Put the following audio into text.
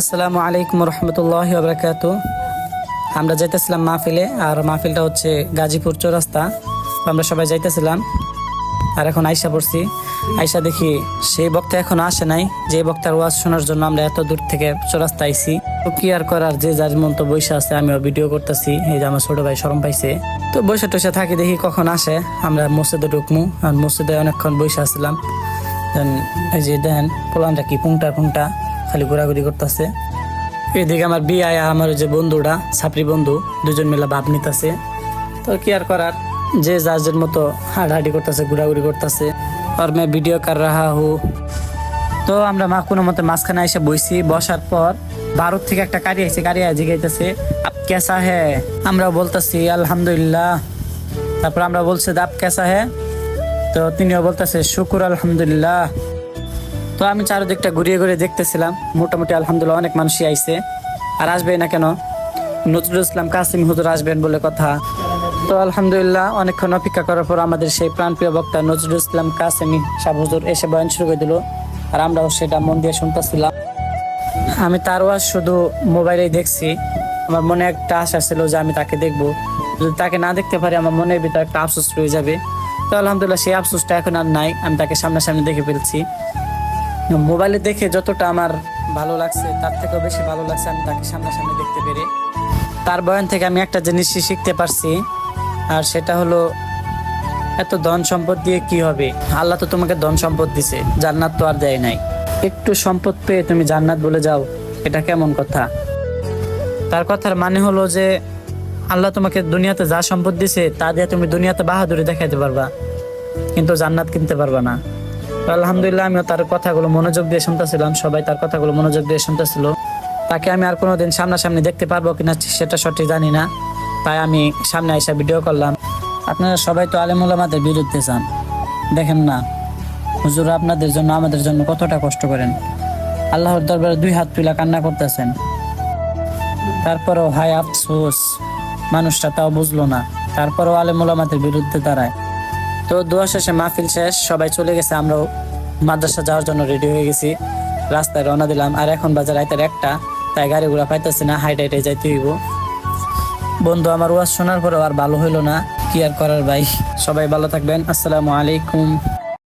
আসসালামু আলাইকুম রহমতুল্লাহ বরকাত আমরা যাইতেছিলাম মাহফিলে, আর মাহফিলটা হচ্ছে গাজীপুর চৌরাস্তা। আমরা সবাই যাইতেছিলাম, আর এখন আয়সা পড়ছি। আয়সা দেখি সেই বক্তা এখন আসে নাই। যে বক্তার ওয়াজ শোনার জন্য আমরা এত দূর থেকে চৌরাস্তা আইছি। তো কি আর করার, যে যার মন তো বৈশা আছে, আমিও ভিডিও করতেছি। এই যে আমার ছোট ভাই সরম পাইছে। তো বৈশা টৈশা থাকি দেখি কখন আসে। আমরা মসজিদে ঢুকমু, আর মসজিদে অনেকক্ষণ বৈশা আসছিলাম দেন এই যে দেন, পোলানটা কি, পুংটা পুংটা। খালি ঘোরাঘুরি করতেছে। এদিকে আমার বিয়ে আয়া আমার যে বন্ধুটা ছাপরি বন্ধু, দুজন মিলে ভাব নিতেছে। তো কি আর করার? যে যার মতো হাঁটাহাঁটি করতেছে, ঘোরাঘুরি করতেছে। আর মে ভিডিও কার রাহা হু। তো আমরা মা কোনো মতে মাঝখানে এসে বইছি। বসার পর ভারত থেকে একটা গাড়ি আইছে, গাড়ি আজ জিগাইতেছে, আপ কেসা হে? আমরা বলতেছি, আলহামদুলিল্লাহ। তারপর আমরা বলছি, আপ কেসা হে? তো তিনিও বলতেছে, শুকুর, আলহামদুলিল্লাহ। তো আমি চারদিকটা ঘুরিয়ে ঘুরিয়ে দেখতেছিলাম। মোটামুটি আলহামদুলিল্লাহ অনেক মানুষই আইছে। আর আসবে না কেন? নজরুল ইসলাম কাসিম হুজুর আসবেন বলে কথা। তো আলহামদুলিল্লাহ অনেকক্ষণ অপেক্ষা করার পর আমাদের সেই প্রাণপ্রিয় বক্তা নজরুল ইসলাম কাসেমি সাহ হুজুর এসে বয়ান শুরু করে দিল। আর আমরাও সেটা মন দিয়ে শুনতেছিলাম। আমি তারও ওয়াজ শুধু মোবাইলেই দেখছি। আমার মনে একটা আশা ছিল যে আমি তাকে দেখব। যদি তাকে না দেখতে পারি, আমার মনের ভিতরে একটা আফসোস রয়ে যাবে। তো আলহামদুলিল্লাহ সেই আফসোসটা এখন আর নাই। আমি তাকে সামনাসামনি দেখে ফেলছি। মোবাইলে দেখে যতটা আমার ভালো লাগছে, তার থেকেও বেশি ভালো লাগছে আমি তাকে সামনাসামনি দেখতে পেরে। তার বয়ান থেকে আমি একটা জিনিসই শিখতে পারছি, আর সেটা হলো, এত ধন সম্পদ দিয়ে কি হবে? আল্লাহ তো তোমাকে ধন সম্পদ দিছে, জান্নাত তো আর দেয় নাই। একটু সম্পদ পেয়ে তুমি জান্নাত বলে যাও, এটা কেমন কথা? তার কথার মানে হলো যে, আল্লাহ তোমাকে দুনিয়াতে যা সম্পদ দিছে, তা দিয়ে তুমি দুনিয়াতে বাহাদুরি দেখাইতে পারবা, কিন্তু জান্নাত কিনতে পারবা না। আলহামদুলিল্লাহ আমিও তার কথাগুলো মনোযোগ দিয়ে শুনতেছিলাম, সবাই তার কথাগুলো মনোযোগ দিয়ে শুনতেছিল। তাকে আমি আর কোনোদিন সামনাসামনি দেখতে পারব কিনা সেটা সঠিক জানি না, তাই আমি সামনে এসে ভিডিও করলাম। আপনারা সবাই তো আলেমুলামাদের বিরুদ্ধে চান দেখেন না। হুজুর, আপনাদের জন্য, আমাদের জন্য কতটা কষ্ট করেন। আল্লাহর দরবারে দুই হাত তুলা কান্না করতেছেন। তারপরেও হায় আফসোস, মানুষটা তাও বুঝলো না। তারপরেও আলেমুলামাদের বিরুদ্ধে দাঁড়ায়। তো দোয়া শেষে মাহফিল শেষ, সবাই চলে গেছে, আমরাও মাদ্রাসা যাওয়ার জন্য রেডি হয়ে গেছি। রাস্তায় রওনা দিলাম, আর এখন বাজার রাইতের একটা, তাই গাড়ি ঘোড়া পাইতেছি না, হাইট হাইটে যাইতে হইব। বন্ধু, আমার ওয়াজ শোনার পরেও আর ভালো হইল না, কি আর করার ভাই? সবাই ভালো থাকবেন, আসসালামু আলাইকুম।